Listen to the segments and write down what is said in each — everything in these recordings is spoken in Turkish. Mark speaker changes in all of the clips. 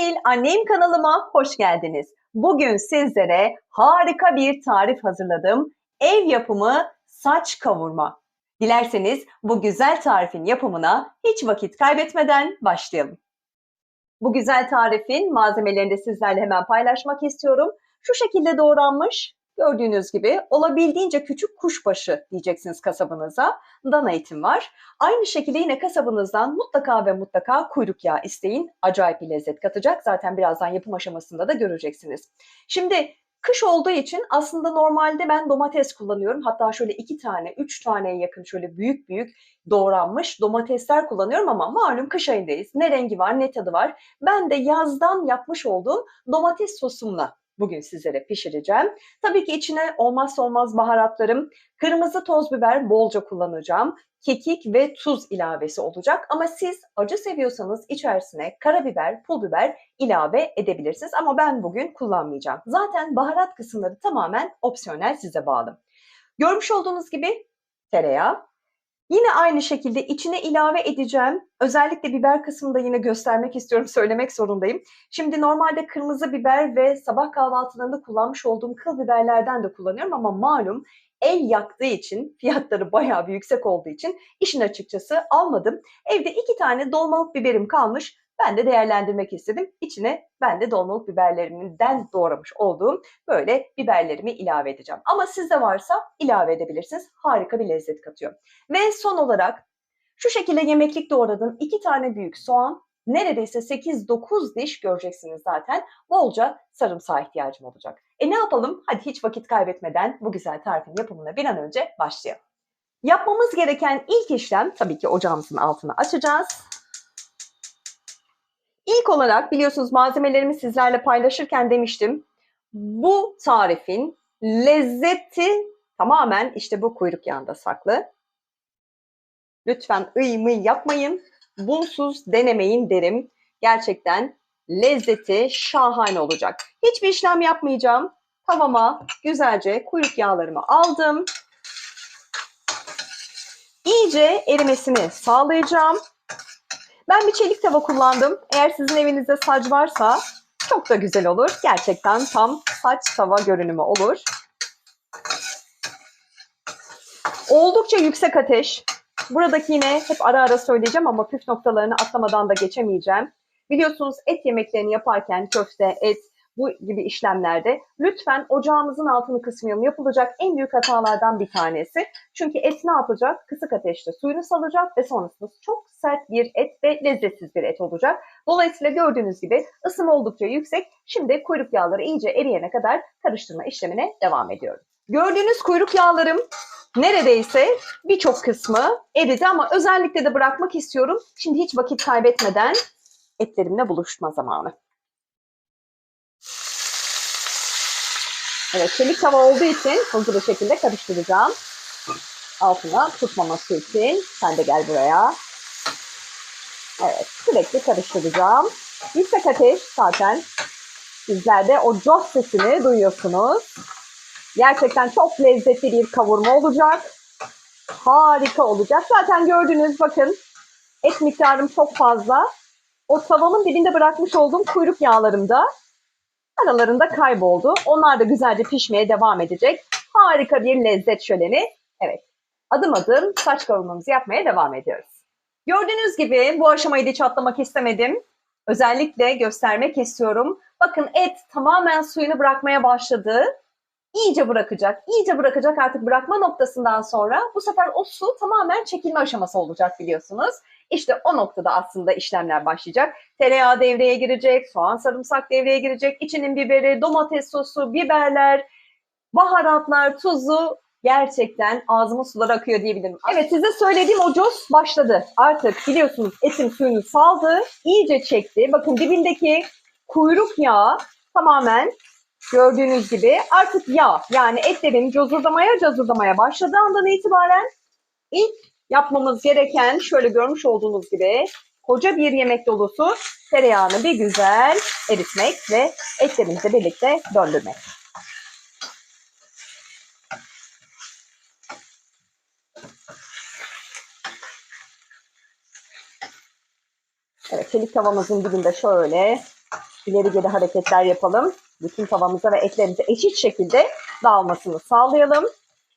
Speaker 1: değil, annem kanalıma hoş geldiniz. Bugün sizlere harika bir tarif hazırladım. Ev yapımı saç kavurma. Dilerseniz bu güzel tarifin yapımına hiç vakit kaybetmeden başlayalım. Bu güzel tarifin malzemelerini de sizlerle hemen paylaşmak istiyorum. Şu şekilde doğranmış, gördüğünüz gibi olabildiğince küçük kuşbaşı diyeceksiniz kasabınıza. Dana etim var. Aynı şekilde yine kasabınızdan mutlaka ve mutlaka kuyruk yağı isteyin. Acayip bir lezzet katacak. Zaten birazdan yapım aşamasında da göreceksiniz. Şimdi kış olduğu için aslında normalde ben domates kullanıyorum. Hatta şöyle iki tane, üç taneye yakın şöyle büyük büyük doğranmış domatesler kullanıyorum ama malum kış ayındayız. Ne rengi var ne tadı var. Ben de yazdan yapmış olduğum domates sosumla bugün sizlere pişireceğim. Tabii ki içine olmazsa olmaz baharatlarım. Kırmızı toz biber bolca kullanacağım. Kekik ve tuz ilavesi olacak. Ama siz acı seviyorsanız içerisine karabiber, pul biber ilave edebilirsiniz. Ama ben bugün kullanmayacağım. Zaten baharat kısımları tamamen opsiyonel size bağlı. Görmüş olduğunuz gibi tereyağı, Yine aynı şekilde içine ilave edeceğim. Özellikle biber kısmında yine göstermek istiyorum, söylemek zorundayım. Şimdi normalde kırmızı biber ve sabah kahvaltılarında kullanmış olduğum kıl biberlerden de kullanıyorum ama malum el yaktığı için, fiyatları bayağı bir yüksek olduğu için işin açıkçası almadım. Evde iki tane dolmalık biberim kalmış. Ben de değerlendirmek istedim. İçine ben de dolmalık biberlerimden doğramış olduğum böyle biberlerimi ilave edeceğim. Ama sizde varsa ilave edebilirsiniz. Harika bir lezzet katıyor. Ve son olarak şu şekilde yemeklik doğradığım iki tane büyük soğan, neredeyse 8-9 diş göreceksiniz zaten. Bolca sarımsağa ihtiyacım olacak. E ne yapalım? Hadi hiç vakit kaybetmeden bu güzel tarifin yapımına bir an önce başlayalım. Yapmamız gereken ilk işlem tabii ki ocağımızın altını açacağız. İlk olarak biliyorsunuz malzemelerimi sizlerle paylaşırken demiştim. Bu tarifin lezzeti tamamen işte bu kuyruk yağında saklı. Lütfen ıy mıy yapmayın. Bunsuz denemeyin derim. Gerçekten lezzeti şahane olacak. Hiçbir işlem yapmayacağım. Tavama güzelce kuyruk yağlarımı aldım. İyice erimesini sağlayacağım. Ben bir çelik tava kullandım. Eğer sizin evinizde saç varsa çok da güzel olur. Gerçekten tam saç tava görünümü olur. Oldukça yüksek ateş. Buradaki yine hep ara ara söyleyeceğim ama püf noktalarını atlamadan da geçemeyeceğim. Biliyorsunuz et yemeklerini yaparken köfte, et, bu gibi işlemlerde lütfen ocağımızın altını kısmayalım. Yapılacak en büyük hatalardan bir tanesi. Çünkü et ne yapacak? Kısık ateşte suyunu salacak ve sonrasında çok sert bir et ve lezzetsiz bir et olacak. Dolayısıyla gördüğünüz gibi ısım oldukça yüksek. Şimdi kuyruk yağları iyice eriyene kadar karıştırma işlemine devam ediyorum. Gördüğünüz kuyruk yağlarım neredeyse birçok kısmı eridi ama özellikle de bırakmak istiyorum. Şimdi hiç vakit kaybetmeden etlerimle buluşma zamanı. Evet, çelik tava olduğu için hızlı bir şekilde karıştıracağım. Altına tutmaması için. Sen de gel buraya. Evet, sürekli karıştıracağım. Yüksek ateş zaten. Sizler de o coş sesini duyuyorsunuz. Gerçekten çok lezzetli bir kavurma olacak. Harika olacak. Zaten gördüğünüz bakın et miktarım çok fazla. O tavamın dibinde bırakmış olduğum kuyruk yağlarım da aralarında kayboldu. Onlar da güzelce pişmeye devam edecek. Harika bir lezzet şöleni. Evet adım adım saç kavurmamızı yapmaya devam ediyoruz. Gördüğünüz gibi bu aşamayı hiç atlamak istemedim. Özellikle göstermek istiyorum. Bakın et tamamen suyunu bırakmaya başladı. İyice bırakacak, iyice bırakacak artık bırakma noktasından sonra bu sefer o su tamamen çekilme aşaması olacak biliyorsunuz. İşte o noktada aslında işlemler başlayacak. Tereyağı devreye girecek, soğan sarımsak devreye girecek, içinin biberi, domates sosu, biberler, baharatlar, tuzu gerçekten ağzıma sular akıyor diyebilirim. Evet size söylediğim o cos başladı. Artık biliyorsunuz etin suyunu saldı, iyice çekti. Bakın dibindeki kuyruk yağı tamamen gördüğünüz gibi artık yağ yani etlerin cozurdamaya cozurdamaya başladığı andan itibaren ilk yapmamız gereken şöyle görmüş olduğunuz gibi koca bir yemek dolusu tereyağını bir güzel eritmek ve etlerimizle birlikte döndürmek. Evet, çelik tavamızın dibinde şöyle ileri geri hareketler yapalım. Bütün tavamıza ve etlerimize eşit şekilde dağılmasını sağlayalım.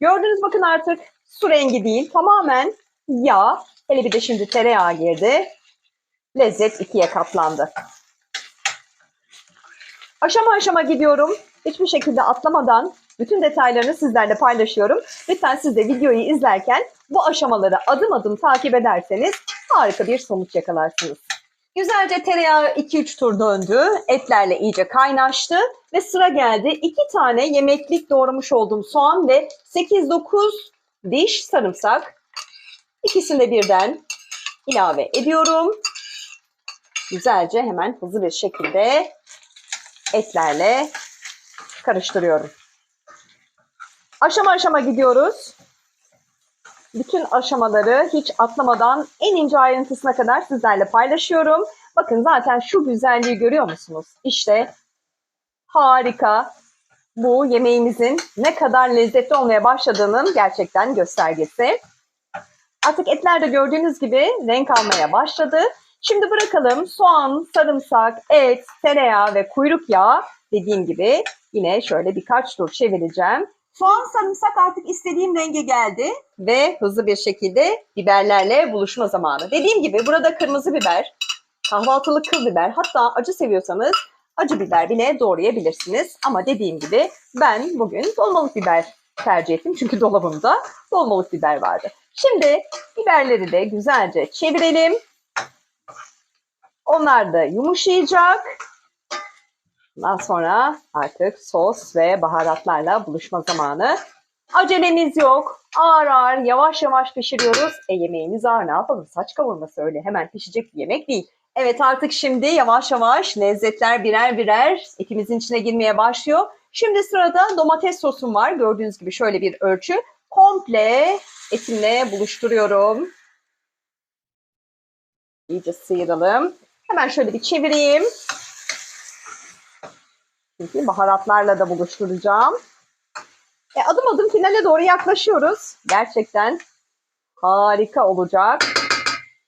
Speaker 1: Gördünüz bakın artık su rengi değil tamamen yağ. Hele bir de şimdi tereyağı girdi. Lezzet ikiye katlandı. Aşama aşama gidiyorum. Hiçbir şekilde atlamadan bütün detaylarını sizlerle paylaşıyorum. Lütfen siz de videoyu izlerken bu aşamaları adım adım takip ederseniz harika bir sonuç yakalarsınız. Güzelce tereyağı 2-3 tur döndü. Etlerle iyice kaynaştı. Ve sıra geldi. 2 tane yemeklik doğramış olduğum soğan ve 8-9 diş sarımsak. İkisini de birden ilave ediyorum. Güzelce hemen hızlı bir şekilde etlerle karıştırıyorum. Aşama aşama gidiyoruz. Bütün aşamaları hiç atlamadan en ince ayrıntısına kadar sizlerle paylaşıyorum. Bakın zaten şu güzelliği görüyor musunuz? İşte harika. Bu yemeğimizin ne kadar lezzetli olmaya başladığının gerçekten göstergesi. Artık etler de gördüğünüz gibi renk almaya başladı. Şimdi bırakalım soğan, sarımsak, et, tereyağı ve kuyruk yağı dediğim gibi yine şöyle birkaç tur çevireceğim. Soğan, sarımsak artık istediğim renge geldi ve hızlı bir şekilde biberlerle buluşma zamanı. Dediğim gibi burada kırmızı biber, kahvaltılık kıl biber hatta acı seviyorsanız acı biber bile doğrayabilirsiniz. Ama dediğim gibi ben bugün dolmalık biber tercih ettim çünkü dolabımda dolmalık biber vardı. Şimdi biberleri de güzelce çevirelim. Onlar da yumuşayacak. Ondan sonra artık sos ve baharatlarla buluşma zamanı. Acelemiz yok. Ağır ağır yavaş yavaş pişiriyoruz. E yemeğimiz ağır ne yapalım? Saç kavurması öyle hemen pişecek bir yemek değil. Evet artık şimdi yavaş yavaş lezzetler birer birer etimizin içine girmeye başlıyor. Şimdi sırada domates sosum var. Gördüğünüz gibi şöyle bir ölçü. Komple etimle buluşturuyorum. İyice sıyıralım. Hemen şöyle bir çevireyim. Çünkü baharatlarla da buluşturacağım. E, adım adım finale doğru yaklaşıyoruz. Gerçekten harika olacak.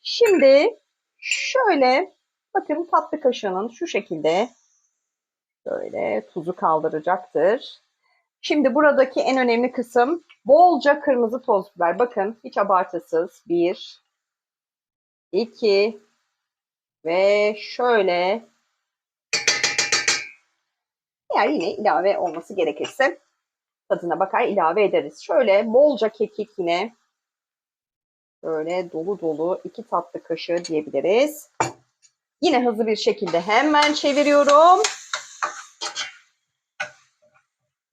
Speaker 1: Şimdi şöyle bakın tatlı kaşığının şu şekilde böyle tuzu kaldıracaktır. Şimdi buradaki en önemli kısım bolca kırmızı toz biber. Bakın hiç abartısız. Bir, iki ve şöyle eğer yine ilave olması gerekirse tadına bakar ilave ederiz. Şöyle bolca kekik yine böyle dolu dolu iki tatlı kaşığı diyebiliriz. Yine hızlı bir şekilde hemen çeviriyorum.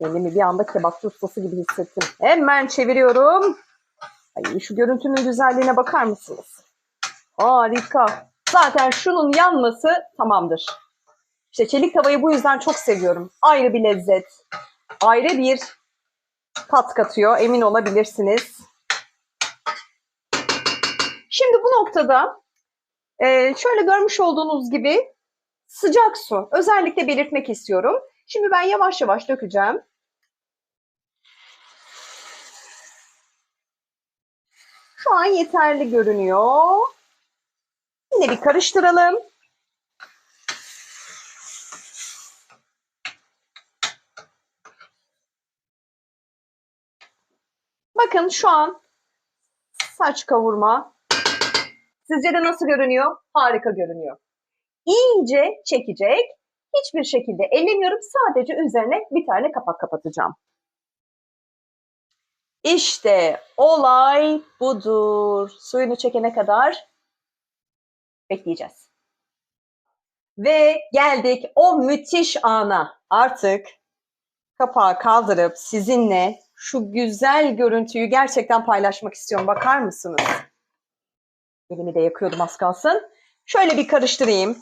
Speaker 1: Kendimi bir anda kebapçı ustası gibi hissettim. Hemen çeviriyorum. Ay, şu görüntünün güzelliğine bakar mısınız? Harika. Zaten şunun yanması tamamdır. İşte çelik tavayı bu yüzden çok seviyorum. Ayrı bir lezzet, ayrı bir tat katıyor emin olabilirsiniz. Şimdi bu noktada e, şöyle görmüş olduğunuz gibi sıcak su özellikle belirtmek istiyorum. Şimdi ben yavaş yavaş dökeceğim. Şu an yeterli görünüyor. Yine bir karıştıralım. Bakın şu an saç kavurma sizce de nasıl görünüyor? Harika görünüyor. İyice çekecek. Hiçbir şekilde ellemiyorum. Sadece üzerine bir tane kapak kapatacağım. İşte olay budur. Suyunu çekene kadar bekleyeceğiz. Ve geldik o müthiş ana. Artık kapağı kaldırıp sizinle şu güzel görüntüyü gerçekten paylaşmak istiyorum. Bakar mısınız? Elimi de yakıyordum az kalsın. Şöyle bir karıştırayım.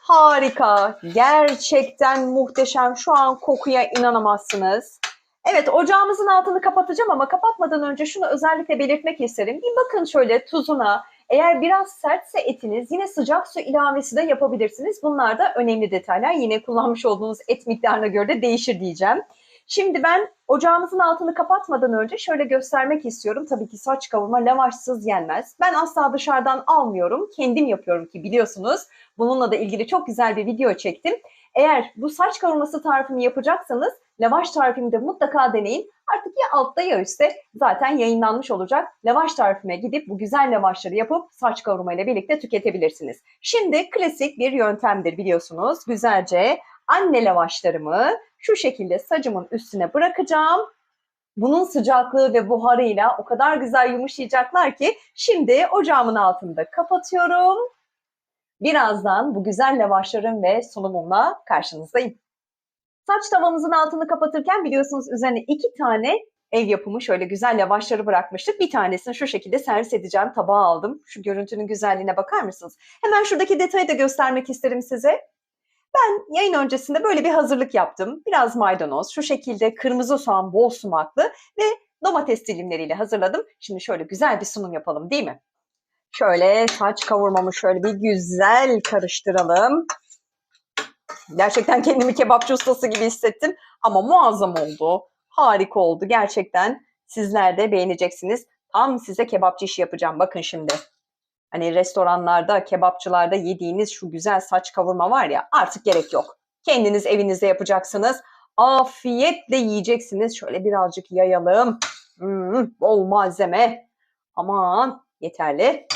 Speaker 1: Harika. Gerçekten muhteşem. Şu an kokuya inanamazsınız. Evet ocağımızın altını kapatacağım ama kapatmadan önce şunu özellikle belirtmek isterim. Bir bakın şöyle tuzuna. Eğer biraz sertse etiniz yine sıcak su ilavesi de yapabilirsiniz. Bunlar da önemli detaylar. Yine kullanmış olduğunuz et miktarına göre de değişir diyeceğim. Şimdi ben ocağımızın altını kapatmadan önce şöyle göstermek istiyorum. Tabii ki saç kavurma lavaşsız yenmez. Ben asla dışarıdan almıyorum. Kendim yapıyorum ki biliyorsunuz. Bununla da ilgili çok güzel bir video çektim. Eğer bu saç kavurması tarifimi yapacaksanız lavaş tarifimi de mutlaka deneyin. Artık ya altta ya üstte zaten yayınlanmış olacak. Lavaş tarifime gidip bu güzel lavaşları yapıp saç kavurma ile birlikte tüketebilirsiniz. Şimdi klasik bir yöntemdir biliyorsunuz. Güzelce anne lavaşlarımı şu şekilde sacımın üstüne bırakacağım. Bunun sıcaklığı ve buharıyla o kadar güzel yumuşayacaklar ki şimdi ocağımın altında kapatıyorum. Birazdan bu güzel lavaşlarım ve sunumumla karşınızdayım. Saç tavamızın altını kapatırken biliyorsunuz üzerine iki tane ev yapımı şöyle güzel lavaşları bırakmıştık. Bir tanesini şu şekilde servis edeceğim. Tabağa aldım. Şu görüntünün güzelliğine bakar mısınız? Hemen şuradaki detayı da göstermek isterim size. Ben yayın öncesinde böyle bir hazırlık yaptım. Biraz maydanoz, şu şekilde kırmızı soğan bol sumaklı ve domates dilimleriyle hazırladım. Şimdi şöyle güzel bir sunum yapalım değil mi? Şöyle saç kavurmamı şöyle bir güzel karıştıralım. Gerçekten kendimi kebapçı ustası gibi hissettim ama muazzam oldu. Harika oldu gerçekten. Sizler de beğeneceksiniz. Tam size kebapçı işi yapacağım. Bakın şimdi. Hani restoranlarda, kebapçılarda yediğiniz şu güzel saç kavurma var ya artık gerek yok. Kendiniz evinizde yapacaksınız. Afiyetle yiyeceksiniz. Şöyle birazcık yayalım. Hmm, bol malzeme. Aman yeterli.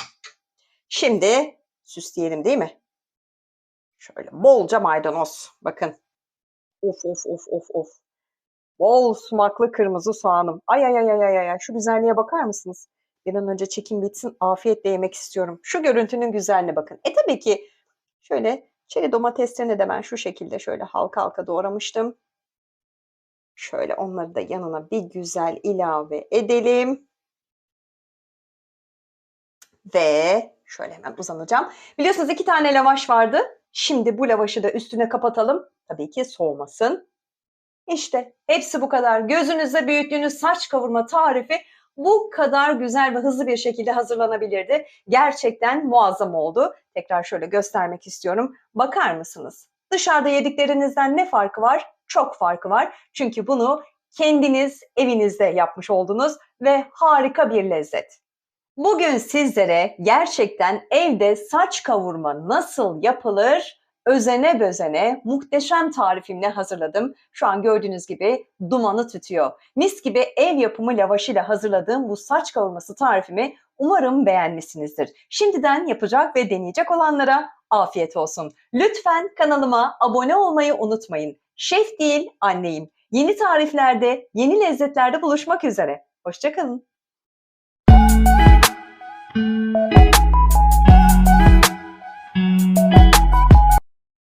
Speaker 1: Şimdi süsleyelim değil mi? Şöyle bolca maydanoz. Bakın. Of of of of of. Bol sumaklı kırmızı soğanım. Ay ay ay ay ay ay. Şu güzelliğe bakar mısınız? Bir an önce çekim bitsin. Afiyetle yemek istiyorum. Şu görüntünün güzelliğine bakın. E tabii ki şöyle çeri domateslerini de ben şu şekilde şöyle halka halka doğramıştım. Şöyle onları da yanına bir güzel ilave edelim. Ve şöyle hemen uzanacağım. Biliyorsunuz iki tane lavaş vardı. Şimdi bu lavaşı da üstüne kapatalım. Tabii ki soğumasın. İşte hepsi bu kadar. Gözünüzde büyüttüğünüz saç kavurma tarifi bu kadar güzel ve hızlı bir şekilde hazırlanabilirdi. Gerçekten muazzam oldu. Tekrar şöyle göstermek istiyorum. Bakar mısınız? Dışarıda yediklerinizden ne farkı var? Çok farkı var. Çünkü bunu kendiniz evinizde yapmış oldunuz ve harika bir lezzet. Bugün sizlere gerçekten evde saç kavurma nasıl yapılır özene bezene muhteşem tarifimle hazırladım. Şu an gördüğünüz gibi dumanı tütüyor. Mis gibi ev yapımı lavaşıyla hazırladığım bu saç kavurması tarifimi umarım beğenmişsinizdir. Şimdiden yapacak ve deneyecek olanlara afiyet olsun. Lütfen kanalıma abone olmayı unutmayın. Şef değil anneyim. Yeni tariflerde, yeni lezzetlerde buluşmak üzere. Hoşçakalın.